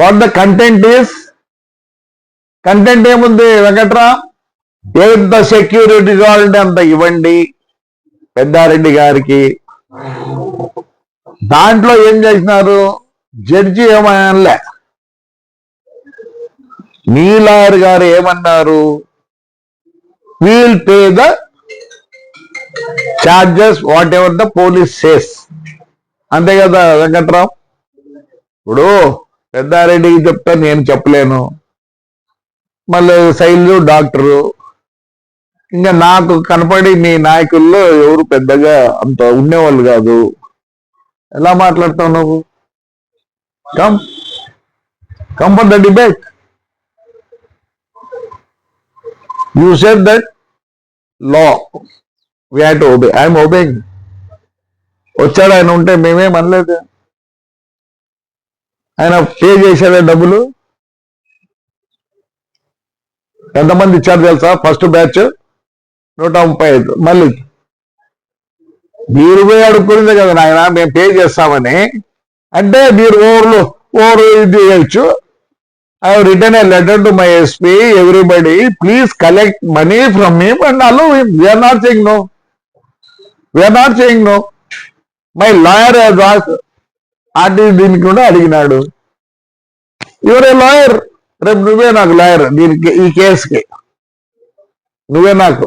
What the content is content ఏముంది వెంకట్రా? ఎంత సెక్యూరిటీ కావాలంటే అంత ఇవ్వండి పెద్దారెడ్డి గారికి. దాంట్లో ఏం చేసినారు? జడ్జి ఏమనలే. మీ గారు ఏమన్నారు? We'll pay the charges whatever the police says అంతే కదా వెంకట్రావు? ఇప్పుడు పెద్దారెడ్డికి చెప్తా నేను చెప్పలేను. మళ్ళీ శైలు డాక్టరు. ఇంకా నాకు కనపడి మీ నాయకుల్లో ఎవరు పెద్దగా అంత ఉండేవాళ్ళు కాదు. ఎలా మాట్లాడతావు నువ్వు? Come come for the debate you said that law we have to obey I'm obeying వచ్చాడు ఆయన ఉంటే మేమేం అనలేదు. ఆయన పే చేసేదే డబ్బులు? ఎంతమంది ఇచ్చారు తెలుసా? ఫస్ట్ బ్యాచ్ నూట ముప్పై ఐదు. మళ్ళీ మీరు పోయి అడుక్కునేదే కదా నాయన మేము పే చేస్తామని. అంటే మీరు ఓవర్లు ఓవర్ ఇది చేయొచ్చు. I return a letter to my SP everybody please collect money from me and also we're not charging no we're not charging no my lawyer RT దీనికి కూడా అడిగినాడు. ఎవరే లాయర్? రేపు నువ్వే నాకు లాయర్ దీనికి ఈ కేసుకి. నువ్వే నాకు.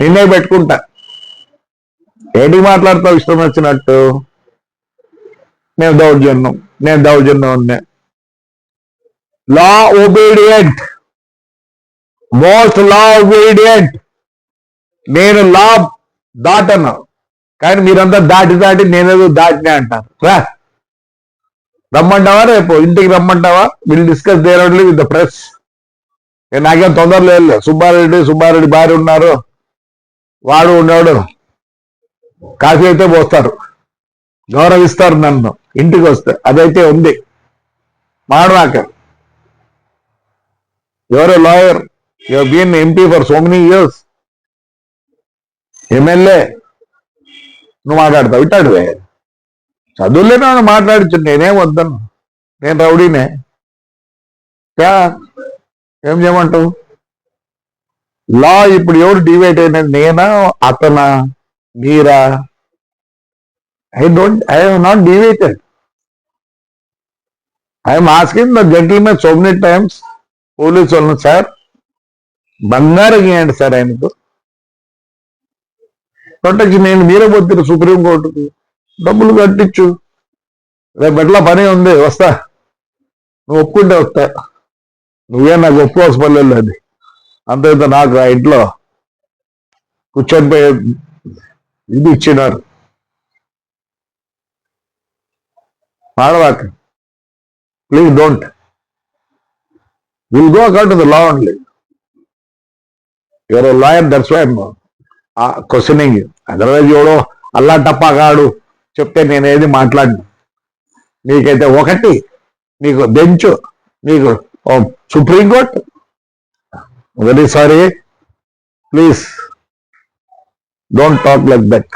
నిన్నే పెట్టుకుంటా. ఏంటి మాట్లాడతావు? ఇష్టం వచ్చినట్టు. నేను దౌర్జన్యం నేను దౌర్జన్యం ఉన్నా law obedient most law obedient నేను లా దాటను. కానీ మీరంతా దాటి దాటి నేనేదో దాటినే అంటారు. రా. రమ్మంటావా రేపు? ఇంటికి రమ్మంటావా? Will discuss there only with the press నాకేం తొందర లేదు. సుబ్బారెడ్డి సుబ్బారెడ్డి భార్య ఉన్నారు. వాడు ఉన్నాడు. కాఫీ అయితే పోస్తారు. గౌరవిస్తారు నన్ను. ఇంటికి వస్తే. అదైతే ఉంది. మాడవాక ఎవరు lawyer your been MP for so many years MLA నువ్వు మాట్లాడతావు ఇట్టాడు చదువులేనా మాట్లాడించు నేనేం వద్దను. నేను రౌడీనే. ఏం చేయమంటావు? లా ఇప్పుడు ఎవరు డివైడ్ అయినది నేనా అతనా మీరా? I don't I not divided I'm asking the gentlemen so many times police వాళ్ళని సార్. బంగారం ఇవ్వండి సార్ ఆయనకు. కొట్టకి నేను మీరే పోతున్నారు సుప్రీం డబ్బులు కట్టించు. రేపు ఎట్లా పని ఉంది వస్తా. నువ్వు ఒప్పుకుంటే వస్తా. నువ్వే నాకు ఒప్పుకోవాల్సి పల్లెలు అది. అంతేత నాకు ఆ ఇంట్లో. కూర్చొని పోయి ఇది ఇచ్చినారు. ఆడవాక please don't. Will go account the law only. Your lawyer that's why questioning otherwise ఎవడో అల్లా టప్పా కాడు చెప్తే నేనేది మాట్లాడను. నీకైతే ఒకటి నీకు బెంచ్ నీకు Supreme Court very sorry please don't talk like that.